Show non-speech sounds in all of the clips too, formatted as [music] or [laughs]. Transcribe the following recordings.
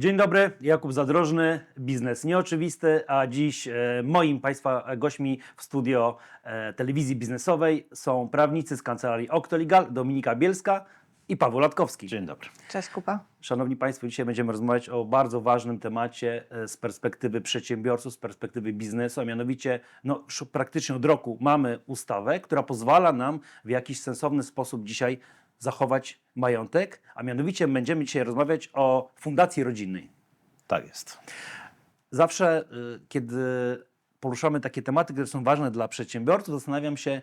Dzień dobry, Jakub Zadrożny, biznes nieoczywisty, a dziś e, moim Państwa gośćmi w studio e, telewizji biznesowej są prawnicy z kancelarii Octolegal, Dominika Bielska i Paweł Latkowski. Dzień dobry. Cześć Kuba. Szanowni Państwo, dzisiaj będziemy rozmawiać o bardzo ważnym temacie e, z perspektywy przedsiębiorców, z perspektywy biznesu, a mianowicie no, praktycznie od roku mamy ustawę, która pozwala nam w jakiś sensowny sposób dzisiaj zachować majątek, a mianowicie będziemy dzisiaj rozmawiać o fundacji rodzinnej. Tak jest. Zawsze, y, kiedy poruszamy takie tematy, które są ważne dla przedsiębiorców, zastanawiam się,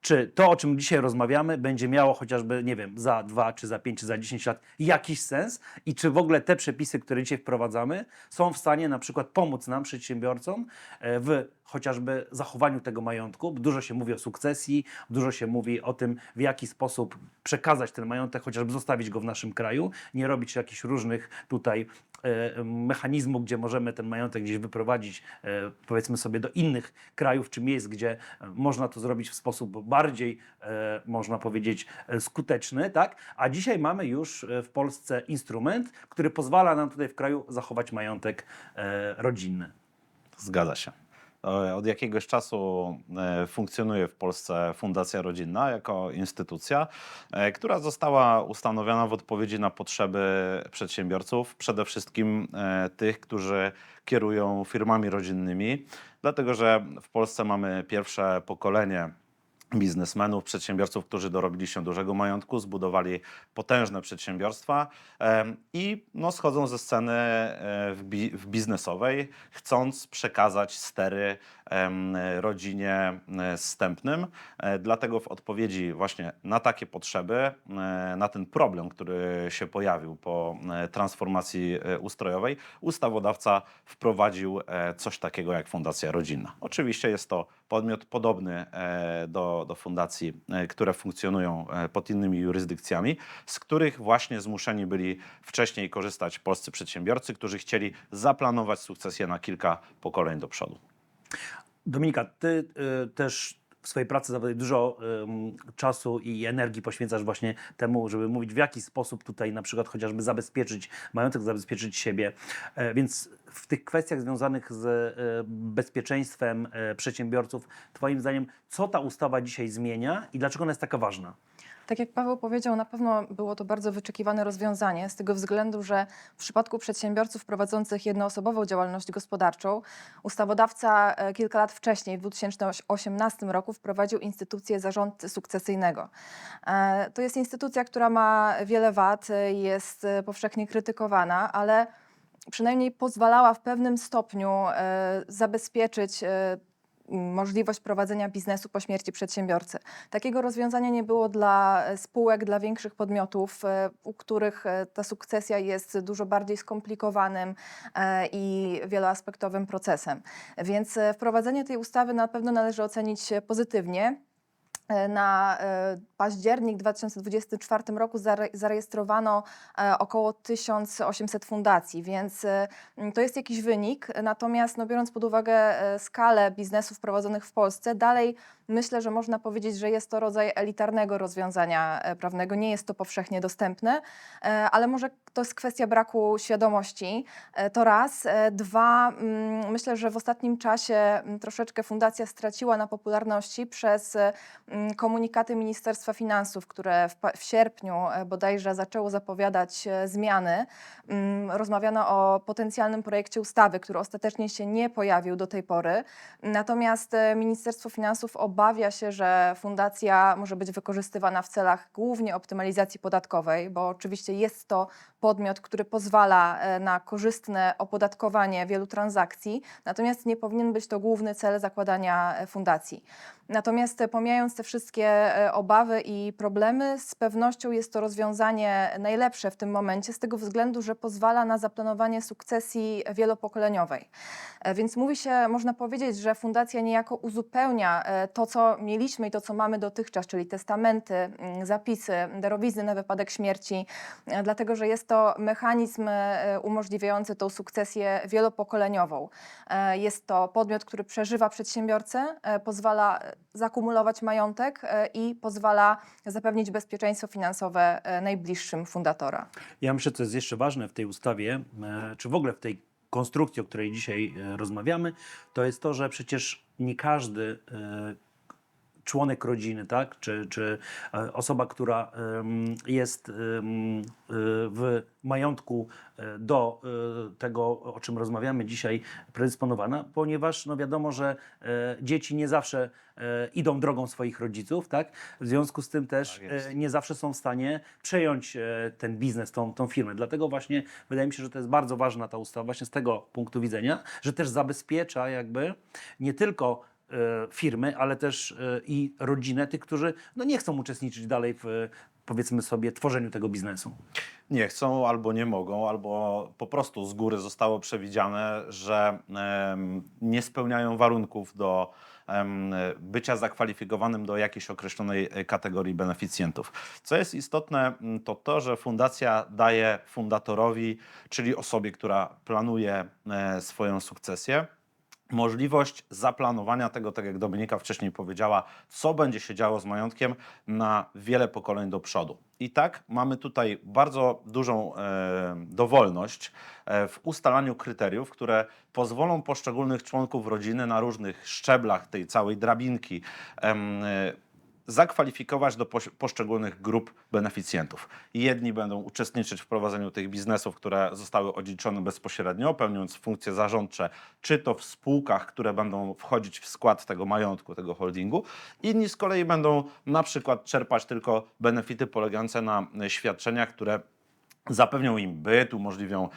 czy to, o czym dzisiaj rozmawiamy, będzie miało chociażby, nie wiem, za dwa, czy za pięć, czy za 10 lat jakiś sens i czy w ogóle te przepisy, które dzisiaj wprowadzamy, są w stanie na przykład pomóc nam, przedsiębiorcom, e, w chociażby zachowaniu tego majątku. Dużo się mówi o sukcesji, dużo się mówi o tym, w jaki sposób przekazać ten majątek, chociażby zostawić go w naszym kraju, nie robić jakichś różnych tutaj e, mechanizmów, gdzie możemy ten majątek gdzieś wyprowadzić, e, powiedzmy sobie, do innych krajów czy miejsc, gdzie e, można to zrobić w sposób bardziej, można powiedzieć, skuteczny, tak? A dzisiaj mamy już w Polsce instrument, który pozwala nam tutaj w kraju zachować majątek rodzinny. Zgadza się. E, Od jakiegoś czasu e, funkcjonuje w Polsce Fundacja Rodzinna jako instytucja, e, która została ustanowiona w odpowiedzi na potrzeby przedsiębiorców, przede wszystkim tych, którzy kierują firmami rodzinnymi, dlatego że w Polsce mamy pierwsze pokolenie biznesmenów, przedsiębiorców, którzy dorobili się dużego majątku, zbudowali potężne przedsiębiorstwa i no, schodzą ze sceny e, w, bi w biznesowej, chcąc przekazać stery rodzinie e, zstępnym. E, Dlatego w odpowiedzi właśnie na takie potrzeby, e, na ten problem, który się pojawił po e, transformacji e, ustrojowej, ustawodawca wprowadził e, coś takiego jak Fundacja Rodzinna. Oczywiście jest to podmiot podobny e, do, do fundacji, e, które funkcjonują e, pod innymi jurysdykcjami, z których właśnie zmuszeni byli wcześniej korzystać polscy przedsiębiorcy, którzy chcieli zaplanować sukcesję na kilka pokoleń do przodu. Dominika, ty y, też w swojej pracy zawodowej dużo ym, czasu i energii poświęcasz właśnie temu, żeby mówić w jaki sposób tutaj na przykład chociażby zabezpieczyć majątek, zabezpieczyć siebie. E, więc w tych kwestiach związanych z e, bezpieczeństwem e, przedsiębiorców, Twoim zdaniem, co ta ustawa dzisiaj zmienia i dlaczego ona jest taka ważna? Tak jak Paweł powiedział, na pewno było to bardzo wyczekiwane rozwiązanie z tego względu, że w przypadku przedsiębiorców prowadzących jednoosobową działalność gospodarczą, ustawodawca e, kilka lat wcześniej, w 2018 roku, wprowadził instytucję zarządcy sukcesyjnego. E, To jest instytucja, która ma wiele wad, e, jest powszechnie krytykowana, ale przynajmniej pozwalała w pewnym stopniu zabezpieczyć możliwość prowadzenia biznesu po śmierci przedsiębiorcy. Takiego rozwiązania nie było dla e, spółek, dla większych podmiotów, e, u których e, ta sukcesja jest dużo bardziej skomplikowanym i wieloaspektowym procesem. Więc wprowadzenie tej ustawy na pewno należy ocenić pozytywnie. E, Na e, październik 2024 roku zare- zarejestrowano e, około 1800 fundacji, więc to jest jakiś wynik. Natomiast no, biorąc pod uwagę skalę biznesów prowadzonych w Polsce, dalej myślę, że można powiedzieć, że jest to rodzaj elitarnego rozwiązania prawnego. Nie jest to powszechnie dostępne, ale może to jest kwestia braku świadomości. To raz. Dwa, myślę, że w ostatnim czasie troszeczkę fundacja straciła na popularności przez komunikaty Ministerstwa Finansów, które w, w sierpniu e, bodajże zaczęło zapowiadać e, zmiany. Mm, Rozmawiano o potencjalnym projekcie ustawy, który ostatecznie się nie pojawił do tej pory. Natomiast e, Ministerstwo Finansów obawia się, że fundacja może być wykorzystywana w celach głównie optymalizacji podatkowej, bo oczywiście jest to podmiot, który pozwala na korzystne opodatkowanie wielu transakcji, natomiast nie powinien być to główny cel zakładania fundacji. Natomiast pomijając te wszystkie e, obawy i problemy, z pewnością jest to rozwiązanie najlepsze w tym momencie, z tego względu, że pozwala na zaplanowanie sukcesji wielopokoleniowej. E, Więc mówi się, można powiedzieć, że fundacja niejako uzupełnia e, to, co mieliśmy i to, co mamy dotychczas, czyli testamenty, mm, zapisy, darowizny na wypadek śmierci, dlatego że jest to mechanizm umożliwiający tą sukcesję wielopokoleniową. Jest to podmiot, który przeżywa przedsiębiorcę, pozwala zakumulować majątek, e, i pozwala zapewnić bezpieczeństwo finansowe e, najbliższym fundatora. Ja myślę, co jest jeszcze ważne w tej ustawie, e, czy w ogóle w tej konstrukcji, o której dzisiaj rozmawiamy, to jest to, że przecież nie każdy członek rodziny, tak, czy, czy e, osoba, która jest e, w majątku e, do tego, o czym rozmawiamy dzisiaj, predysponowana, ponieważ no wiadomo, że dzieci nie zawsze idą drogą swoich rodziców, tak? W związku z tym też Tak nie zawsze są w stanie przejąć ten biznes, tą, tą firmę. Dlatego właśnie wydaje mi się, że to jest bardzo ważna ta ustawa właśnie z tego punktu widzenia, że też zabezpiecza jakby nie tylko firmy, ale też e, i rodzinę tych, którzy no nie chcą uczestniczyć dalej w e, powiedzmy sobie tworzeniu tego biznesu. nie chcą albo nie mogą, albo po prostu z góry zostało przewidziane, że nie spełniają warunków do bycia zakwalifikowanym do jakiejś określonej e, kategorii beneficjentów. Co jest istotne, to to, że fundacja daje fundatorowi, czyli osobie, która planuje e, swoją sukcesję, możliwość zaplanowania tego, tak jak Dominika wcześniej powiedziała, co będzie się działo z majątkiem na wiele pokoleń do przodu. I tak mamy tutaj bardzo dużą e, dowolność e, w ustalaniu kryteriów, które pozwolą poszczególnych członków rodziny na różnych szczeblach tej całej drabinki e, zakwalifikować do poszczególnych grup beneficjentów. Jedni będą uczestniczyć w prowadzeniu tych biznesów, które zostały odziedziczone bezpośrednio, pełniąc funkcje zarządcze, czy to w spółkach, które będą wchodzić w skład tego majątku, tego holdingu. Inni z kolei będą na przykład czerpać tylko benefity polegające na e, świadczeniach, które zapewnią im byt, umożliwią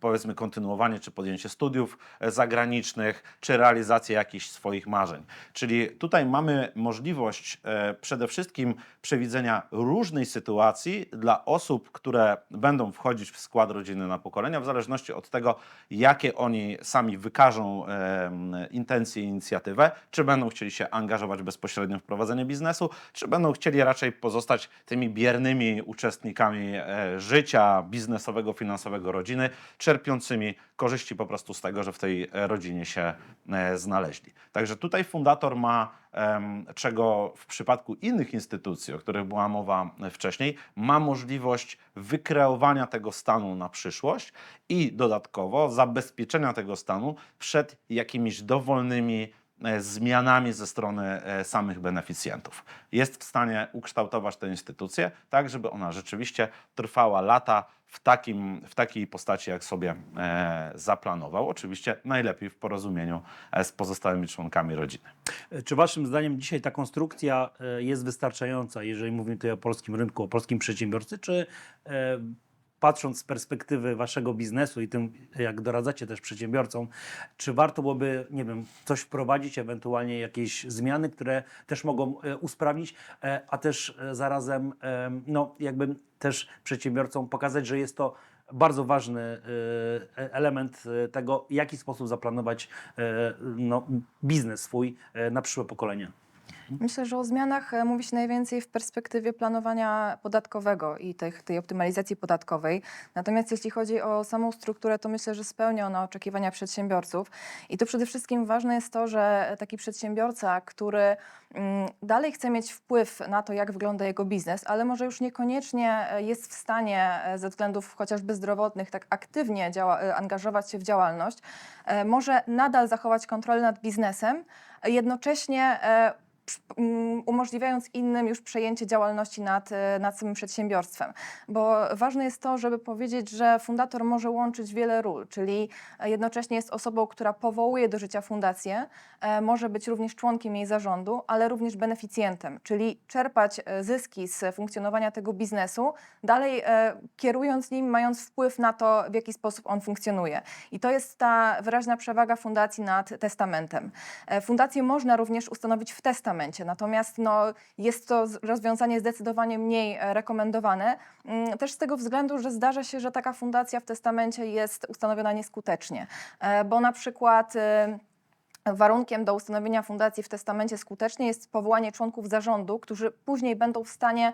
powiedzmy kontynuowanie czy podjęcie studiów e, zagranicznych, czy realizację jakichś swoich marzeń. Czyli tutaj mamy możliwość e, przede wszystkim przewidzenia różnej sytuacji dla osób, które będą wchodzić w skład rodziny na pokolenia, w zależności od tego, jakie oni sami wykażą intencje i inicjatywę, czy będą chcieli się angażować bezpośrednio w prowadzenie biznesu, czy będą chcieli raczej pozostać tymi biernymi uczestnikami e, życia biznesowego, finansowego rodziny, czerpiącymi korzyści po prostu z tego, że w tej e, rodzinie się e, znaleźli. Także tutaj fundator ma, czego w przypadku innych instytucji, o których była mowa wcześniej, ma możliwość wykreowania tego stanu na przyszłość i dodatkowo zabezpieczenia tego stanu przed jakimiś dowolnymi e, zmianami ze strony e, samych beneficjentów. Jest w stanie ukształtować tę instytucję tak, żeby ona rzeczywiście trwała lata w, takim, w takiej postaci, jak sobie e, zaplanował. Oczywiście najlepiej w porozumieniu e, z pozostałymi członkami rodziny. E, Czy Waszym zdaniem dzisiaj ta konstrukcja e, jest wystarczająca, jeżeli mówimy tutaj o polskim rynku, o polskim przedsiębiorcy, czy e, patrząc z perspektywy Waszego biznesu i tym, jak doradzacie też przedsiębiorcom, czy warto byłoby, nie wiem, coś wprowadzić, ewentualnie jakieś zmiany, które też mogą e, usprawnić, e, a też e, zarazem, no, jakby też przedsiębiorcom pokazać, że jest to bardzo ważny element tego, w jaki sposób zaplanować no, biznes swój na przyszłe pokolenia. Myślę, że o zmianach e, mówi się najwięcej w perspektywie planowania podatkowego i tych, tej optymalizacji podatkowej. Natomiast jeśli chodzi o samą strukturę, to myślę, że spełnia ona oczekiwania przedsiębiorców. I tu przede wszystkim ważne jest to, że taki przedsiębiorca, który mm, dalej chce mieć wpływ na to, jak wygląda jego biznes, ale może już niekoniecznie e, jest w stanie e, ze względów chociażby zdrowotnych tak aktywnie działa, angażować się w działalność, może nadal zachować kontrolę nad biznesem, jednocześnie umożliwiając innym już przejęcie działalności nad, e, nad samym przedsiębiorstwem. Bo ważne jest to, żeby powiedzieć, że fundator może łączyć wiele ról, czyli jednocześnie jest osobą, która powołuje do życia fundację, e, może być również członkiem jej zarządu, ale również beneficjentem, czyli czerpać e, zyski z funkcjonowania tego biznesu, dalej kierując nim, mając wpływ na to, w jaki sposób on funkcjonuje. I to jest ta wyraźna przewaga fundacji nad testamentem. Fundację można również ustanowić w testamencie, natomiast no, jest to rozwiązanie zdecydowanie mniej e, rekomendowane, mm, też z tego względu, że zdarza się, że taka fundacja w testamencie jest ustanowiona nieskutecznie, E, bo na przykład e, Warunkiem do ustanowienia fundacji w testamencie skutecznie jest powołanie członków zarządu, którzy później będą w stanie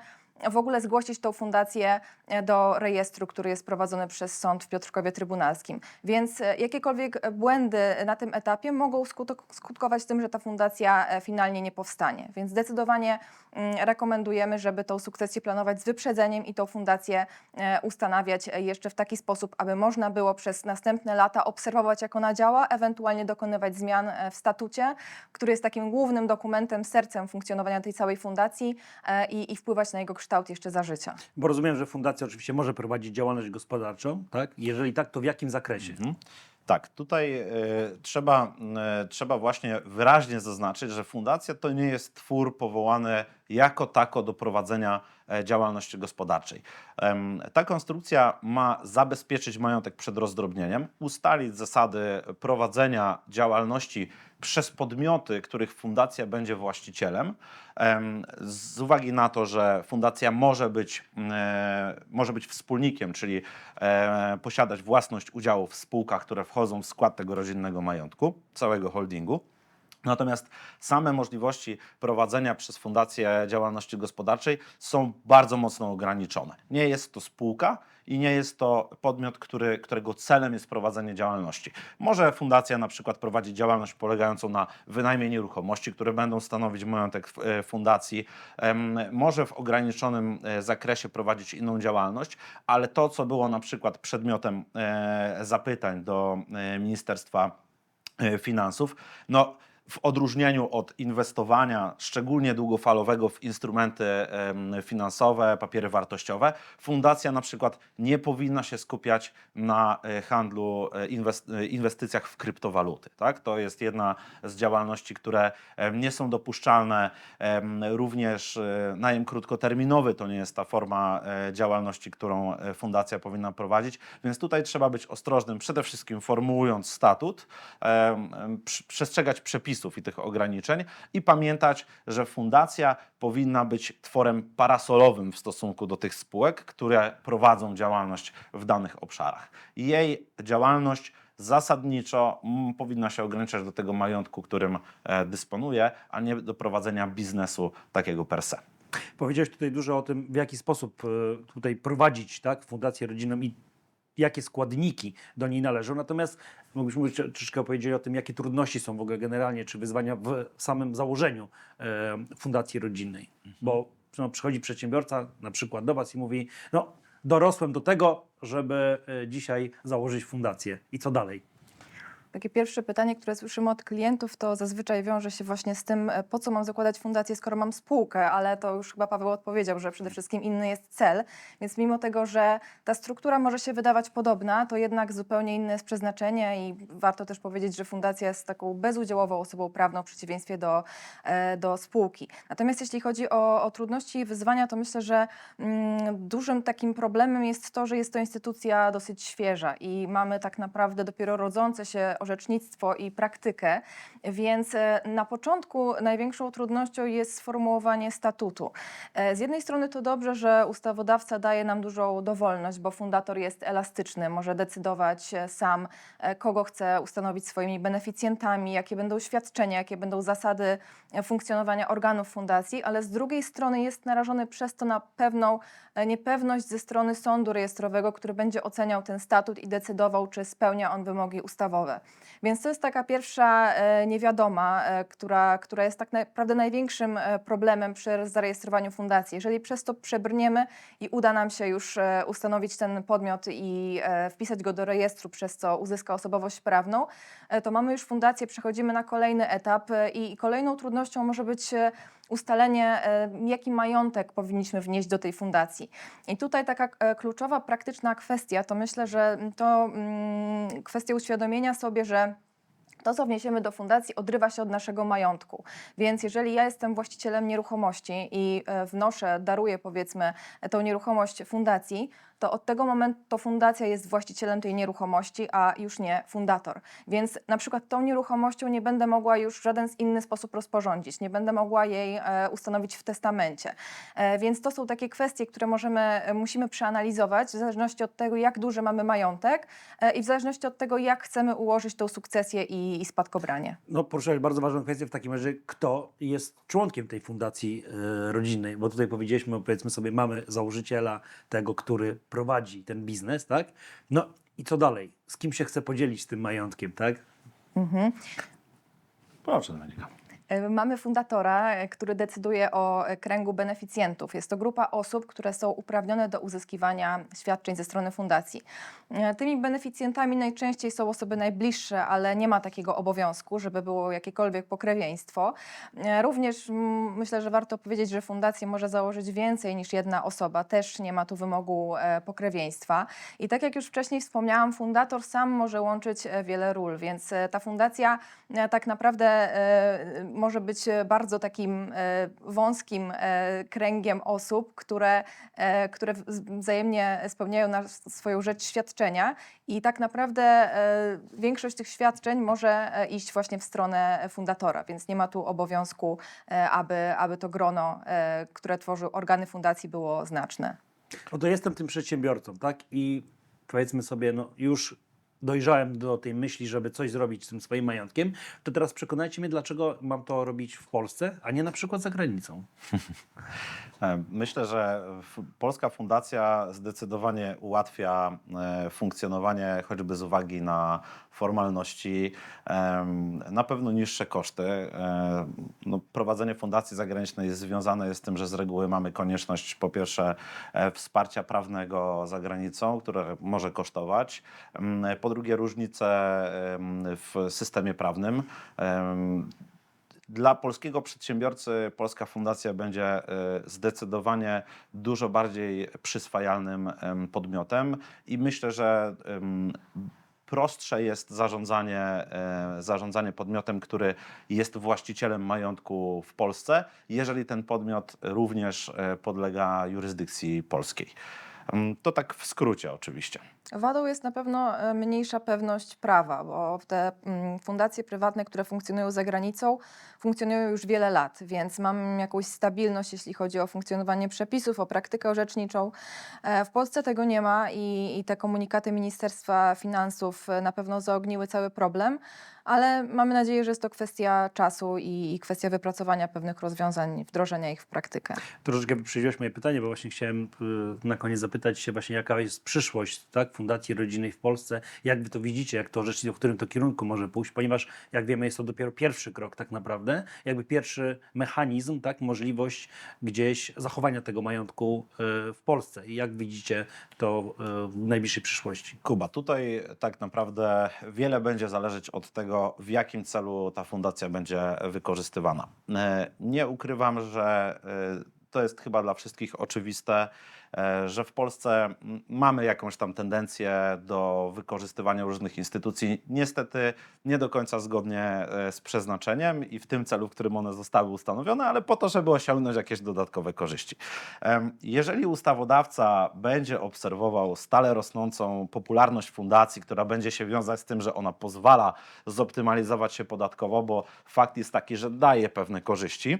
w ogóle zgłosić tą fundację e, do rejestru, który jest prowadzony przez sąd w Piotrkowie Trybunalskim. Więc e, jakiekolwiek błędy na tym etapie mogą skutkować tym, że ta fundacja e, finalnie nie powstanie. Więc zdecydowanie mm, rekomendujemy, żeby tą sukcesję planować z wyprzedzeniem i tą fundację ustanawiać jeszcze w taki sposób, aby można było przez następne lata obserwować, jak ona działa, ewentualnie dokonywać zmian w statucie, który jest takim głównym dokumentem, sercem funkcjonowania tej całej fundacji i, i wpływać na jego kształt jeszcze za życia. Bo rozumiem, że fundacja oczywiście może prowadzić działalność gospodarczą, tak? Jeżeli tak, to w jakim zakresie? Tak, tutaj e, trzeba, e, trzeba właśnie wyraźnie zaznaczyć, że fundacja to nie jest twór powołany jako tako do prowadzenia działalności gospodarczej. Ta konstrukcja ma zabezpieczyć majątek przed rozdrobnieniem, ustalić zasady prowadzenia działalności przez podmioty, których fundacja będzie właścicielem. Em, Z uwagi na to, że fundacja może być, e, może być wspólnikiem, czyli e, posiadać własność udziałów w spółkach, które wchodzą w skład tego rodzinnego majątku, całego holdingu. Natomiast same możliwości prowadzenia przez fundację działalności gospodarczej są bardzo mocno ograniczone. Nie jest to spółka i nie jest to podmiot, który, którego celem jest prowadzenie działalności. Może fundacja na przykład prowadzić działalność polegającą na wynajmie nieruchomości, które będą stanowić majątek e, fundacji. Może w ograniczonym e, zakresie prowadzić inną działalność, ale to, co było na przykład przedmiotem e, zapytań do Ministerstwa finansów. No, w odróżnieniu od inwestowania, szczególnie długofalowego w instrumenty finansowe, papiery wartościowe, fundacja na przykład nie powinna się skupiać na e, handlu, e, e, inwestycjach w kryptowaluty. Tak? To jest jedna z działalności, które nie są dopuszczalne. Również najem krótkoterminowy to nie jest ta forma działalności, którą fundacja powinna prowadzić, więc tutaj trzeba być ostrożnym, przede wszystkim formułując statut, przestrzegać przepisów i tych ograniczeń i pamiętać, że fundacja powinna być tworem parasolowym w stosunku do tych spółek, które prowadzą działalność w danych obszarach. Jej działalność zasadniczo mm, powinna się ograniczać do tego majątku, którym e, dysponuje, a nie do prowadzenia biznesu takiego per se. Powiedziałeś tutaj dużo o tym, w jaki sposób e, tutaj prowadzić tak, fundację rodzinną i jakie składniki do niej należą. Natomiast moglibyśmy mówić troszeczkę powiedzieć o tym, jakie trudności są w ogóle generalnie, czy wyzwania w samym założeniu e, fundacji rodzinnej. Bo no, przychodzi przedsiębiorca na przykład do Was i mówi, no dorosłem do tego, żeby e, dzisiaj założyć fundację. I co dalej? Takie pierwsze pytanie, które słyszymy od klientów, to zazwyczaj wiąże się właśnie z tym, e, po co mam zakładać fundację, skoro mam spółkę, ale to już chyba Paweł odpowiedział, że przede wszystkim inny jest cel. Więc mimo tego, że ta struktura może się wydawać podobna, to jednak zupełnie inne jest przeznaczenie i warto też powiedzieć, że fundacja jest taką bezudziałową osobą prawną w przeciwieństwie do, e, do spółki. Natomiast jeśli chodzi o, o trudności i wyzwania, to myślę, że mm, dużym takim problemem jest to, że jest to instytucja dosyć świeża i mamy tak naprawdę dopiero rodzące się orzecznictwo i praktykę, więc e, na początku największą trudnością jest sformułowanie statutu. E, Z jednej strony to dobrze, że ustawodawca daje nam dużą dowolność, bo fundator jest elastyczny, może decydować e, sam, kogo chce ustanowić swoimi beneficjentami, jakie będą świadczenia, jakie będą zasady funkcjonowania organów fundacji, ale z drugiej strony jest narażony przez to na pewną niepewność ze strony sądu rejestrowego, który będzie oceniał ten statut i decydował, czy spełnia on wymogi ustawowe. Więc to jest taka pierwsza e, niewiadoma, e, która, która jest tak naprawdę największym e, problemem przy zarejestrowaniu fundacji. Jeżeli przez to przebrniemy i uda nam się już ustanowić ten podmiot i wpisać go do rejestru, przez co uzyska osobowość prawną, to mamy już fundację, przechodzimy na kolejny etap i kolejną trudnością może być ustalenie, e, jaki majątek powinniśmy wnieść do tej fundacji. I tutaj taka e, kluczowa, praktyczna kwestia, to myślę, że to mm, kwestia uświadomienia sobie, że to, co wniesiemy do fundacji, odrywa się od naszego majątku. Więc jeżeli ja jestem właścicielem nieruchomości i e, wnoszę, daruję powiedzmy tą nieruchomość fundacji, to od tego momentu to fundacja jest właścicielem tej nieruchomości, a już nie fundator. Więc na przykład tą nieruchomością nie będę mogła już w żaden inny sposób rozporządzić, nie będę mogła jej e, ustanowić w testamencie. E, więc to są takie kwestie, które możemy, e, musimy przeanalizować w zależności od tego, jak duży mamy majątek i w zależności od tego, jak chcemy ułożyć tą sukcesję i, i spadkobranie. No, poruszyłeś bardzo ważną kwestię w takim razie, kto jest członkiem tej fundacji rodzinnej, bo tutaj powiedzieliśmy, powiedzmy sobie, mamy założyciela, tego, który prowadzi ten biznes, tak? No i co dalej? Z kim się chce podzielić tym majątkiem, tak? Proszę, Dominika. E, Mamy fundatora, e, który decyduje o e, kręgu beneficjentów. Jest to grupa osób, które są uprawnione do uzyskiwania świadczeń ze strony fundacji. Tymi beneficjentami najczęściej są osoby najbliższe, ale nie ma takiego obowiązku, żeby było jakiekolwiek pokrewieństwo. Również myślę, że warto powiedzieć, że fundację może założyć więcej niż jedna osoba. Też nie ma tu wymogu pokrewieństwa. I tak jak już wcześniej wspomniałam, fundator sam może łączyć wiele ról, więc ta fundacja tak naprawdę może być e, bardzo takim e, wąskim e, kręgiem osób, które, które wzajemnie spełniają na swoją rzecz świadczenia i tak naprawdę większość tych świadczeń może iść właśnie w stronę fundatora, więc nie ma tu obowiązku, aby, aby to grono, które tworzy organy fundacji było znaczne. No to jestem tym przedsiębiorcą, tak? I powiedzmy sobie, no już dojrzałem do tej myśli, żeby coś zrobić z tym swoim majątkiem, to teraz przekonajcie mnie, dlaczego mam to robić w Polsce, a nie na przykład za granicą. [laughs] E, Myślę, że Polska Fundacja zdecydowanie ułatwia e, funkcjonowanie choćby z uwagi na formalności, na pewno niższe koszty. E, No, prowadzenie fundacji zagranicznej jest związane z tym, że z reguły mamy konieczność po pierwsze e, wsparcia prawnego za granicą, które może kosztować. Po drugie różnice w systemie prawnym. Dla polskiego przedsiębiorcy Polska Fundacja będzie e, zdecydowanie dużo bardziej przyswajalnym em, podmiotem i myślę, że prostsze jest zarządzanie, e, zarządzanie podmiotem, który jest właścicielem majątku w Polsce, jeżeli ten podmiot również e, podlega jurysdykcji polskiej. To tak w skrócie oczywiście. Wadą jest na pewno e, mniejsza pewność prawa, bo te mm, fundacje prywatne, które funkcjonują za granicą, funkcjonują już wiele lat, więc mam jakąś stabilność, jeśli chodzi o funkcjonowanie przepisów, o praktykę orzeczniczą. E, W Polsce tego nie ma i, i te komunikaty Ministerstwa Finansów e, na pewno zaogniły cały problem, ale mamy nadzieję, że jest to kwestia czasu i, i kwestia wypracowania pewnych rozwiązań, wdrożenia ich w praktykę. Troszeczkę wyprzedziłeś moje pytanie, bo właśnie chciałem y, na koniec zapytać się właśnie, jaka jest przyszłość tak, Fundacji Rodzinnej w Polsce, jak wy to widzicie, jak to rzeczywiście, w którym to kierunku może pójść, ponieważ jak wiemy jest to dopiero pierwszy krok tak naprawdę, jakby pierwszy mechanizm, tak, możliwość gdzieś zachowania tego majątku y, w Polsce. I jak widzicie to y, w najbliższej przyszłości. Kuba, tutaj tak naprawdę wiele będzie zależeć od tego, w jakim celu ta fundacja będzie wykorzystywana. E, Nie ukrywam, że e, to jest chyba dla wszystkich oczywiste, e, że w Polsce mamy jakąś tam tendencję do wykorzystywania różnych instytucji, niestety nie do końca zgodnie e, z przeznaczeniem i w tym celu, w którym one zostały ustanowione, ale po to, żeby osiągnąć jakieś dodatkowe korzyści. Jeżeli ustawodawca będzie obserwował stale rosnącą popularność fundacji, która będzie się wiązać z tym, że ona pozwala zoptymalizować się podatkowo, bo fakt jest taki, że daje pewne korzyści,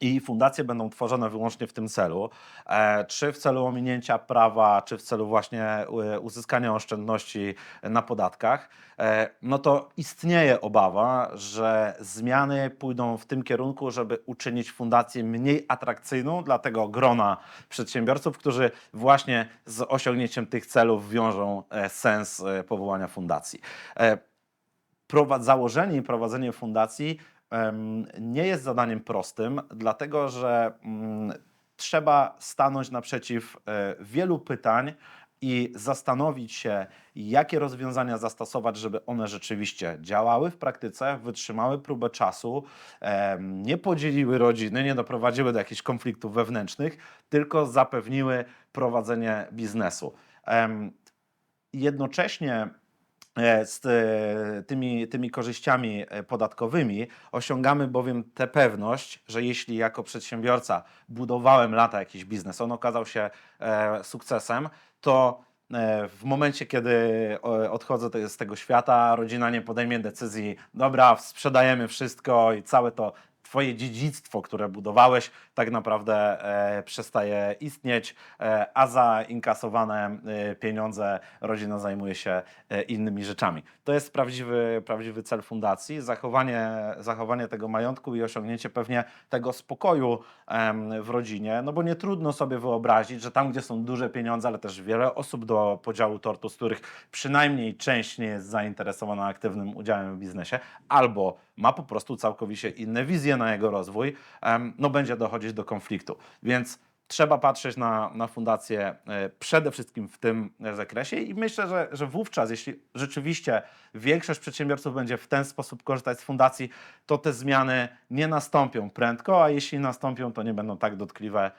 i fundacje będą tworzone wyłącznie w tym celu, e, czy w celu ominięcia prawa, czy w celu właśnie e, uzyskania oszczędności na podatkach, e, no to istnieje obawa, że zmiany pójdą w tym kierunku, żeby uczynić fundację mniej atrakcyjną dla tego grona przedsiębiorców, którzy właśnie z osiągnięciem tych celów wiążą sens powołania fundacji. Założenie i prowadzenie fundacji nie jest zadaniem prostym, dlatego że mm, trzeba stanąć naprzeciw e, wielu pytań i zastanowić się, jakie rozwiązania zastosować, żeby one rzeczywiście działały w praktyce, wytrzymały próbę czasu, nie podzieliły rodziny, nie doprowadziły do jakichś konfliktów wewnętrznych, tylko zapewniły prowadzenie biznesu. Jednocześnie z e, tymi, tymi korzyściami e, podatkowymi. Osiągamy bowiem tę pewność, że jeśli jako przedsiębiorca budowałem lata jakiś biznes, on okazał się e, sukcesem, to e, w momencie, kiedy odchodzę z tego świata, rodzina nie podejmie decyzji, dobra, sprzedajemy wszystko i całe to twoje dziedzictwo, które budowałeś, tak naprawdę e, przestaje istnieć, e, a za inkasowane e, pieniądze rodzina zajmuje się innymi rzeczami. To jest prawdziwy, prawdziwy cel fundacji, zachowanie, zachowanie tego majątku i osiągnięcie pewnie tego spokoju w rodzinie, no bo nie trudno sobie wyobrazić, że tam, gdzie są duże pieniądze, ale też wiele osób do podziału tortu, z których przynajmniej część nie jest zainteresowana aktywnym udziałem w biznesie, albo ma po prostu całkowicie inne wizje na jego rozwój, no będzie dochodzić do konfliktu. Więc trzeba patrzeć na, na fundację e, przede wszystkim w tym e, zakresie i myślę, że, że wówczas, jeśli rzeczywiście większość przedsiębiorców będzie w ten sposób korzystać z fundacji, to te zmiany nie nastąpią prędko, a jeśli nastąpią, to nie będą tak dotkliwe,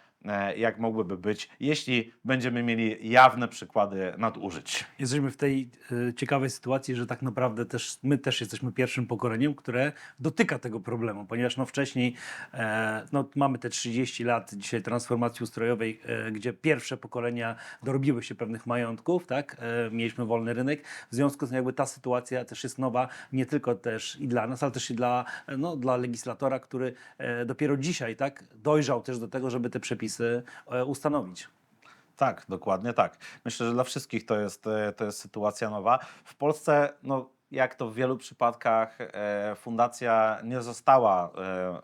jak mogłyby być, jeśli będziemy mieli jawne przykłady nadużyć. Jesteśmy w tej e, ciekawej sytuacji, że tak naprawdę też my też jesteśmy pierwszym pokoleniem, które dotyka tego problemu, ponieważ no wcześniej e, no, mamy te 30 lat dzisiaj transformacji ustrojowej, e, gdzie pierwsze pokolenia dorobiły się pewnych majątków, tak? E, mieliśmy wolny rynek, w związku z tym jakby ta sytuacja też jest nowa, nie tylko też i dla nas, ale też i dla, e, no, dla legislatora, który e, dopiero dzisiaj tak dojrzał też do tego, żeby te przepisy e, ustanowić. Tak, dokładnie tak. Myślę, że dla wszystkich to jest, e, to jest sytuacja nowa. W Polsce, no, jak to w wielu przypadkach, e, fundacja nie została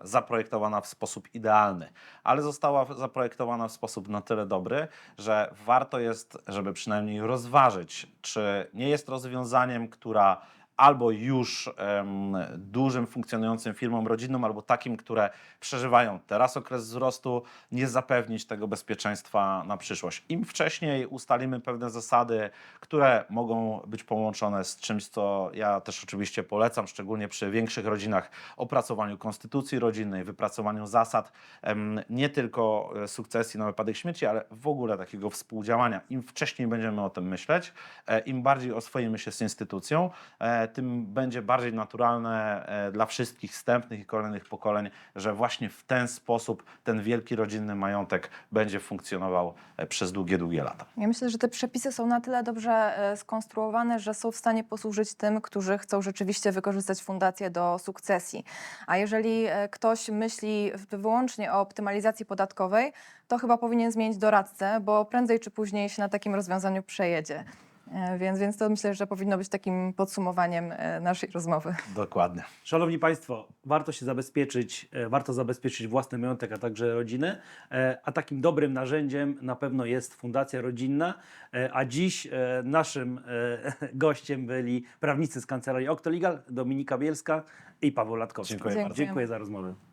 zaprojektowana w sposób idealny, ale została zaprojektowana w sposób na tyle dobry, że warto jest, żeby przynajmniej rozważyć, czy nie jest rozwiązaniem, która albo już dużym funkcjonującym firmom rodzinnym, albo takim, które przeżywają teraz okres wzrostu, nie zapewnić tego bezpieczeństwa na przyszłość. Im wcześniej ustalimy pewne zasady, które mogą być połączone z czymś, co ja też oczywiście polecam, szczególnie przy większych rodzinach, opracowaniu konstytucji rodzinnej, wypracowaniu zasad nie tylko e, sukcesji na wypadek śmierci, ale w ogóle takiego współdziałania. Im wcześniej będziemy o tym myśleć, e, im bardziej oswoimy się z instytucją, e, tym będzie bardziej naturalne e, dla wszystkich wstępnych i kolejnych pokoleń, że właśnie w ten sposób ten wielki rodzinny majątek będzie funkcjonował e, przez długie, długie lata. Ja myślę, że te przepisy są na tyle dobrze e, skonstruowane, że są w stanie posłużyć tym, którzy chcą rzeczywiście wykorzystać fundację do sukcesji. A jeżeli ktoś myśli wyłącznie o optymalizacji podatkowej, to chyba powinien zmienić doradcę, bo prędzej czy później się na takim rozwiązaniu przejedzie. E, Więc, więc to myślę, że powinno być takim podsumowaniem e, naszej rozmowy. Dokładnie. Szanowni Państwo, warto się zabezpieczyć, e, warto zabezpieczyć własny majątek, a także rodzinę, a takim dobrym narzędziem na pewno jest Fundacja Rodzinna, a dziś naszym [laughs] gościem byli prawnicy z Kancelarii Octolegal, Dominika Bielska i Paweł Latkowski. Dziękuję bardzo. Dziękuję za rozmowę.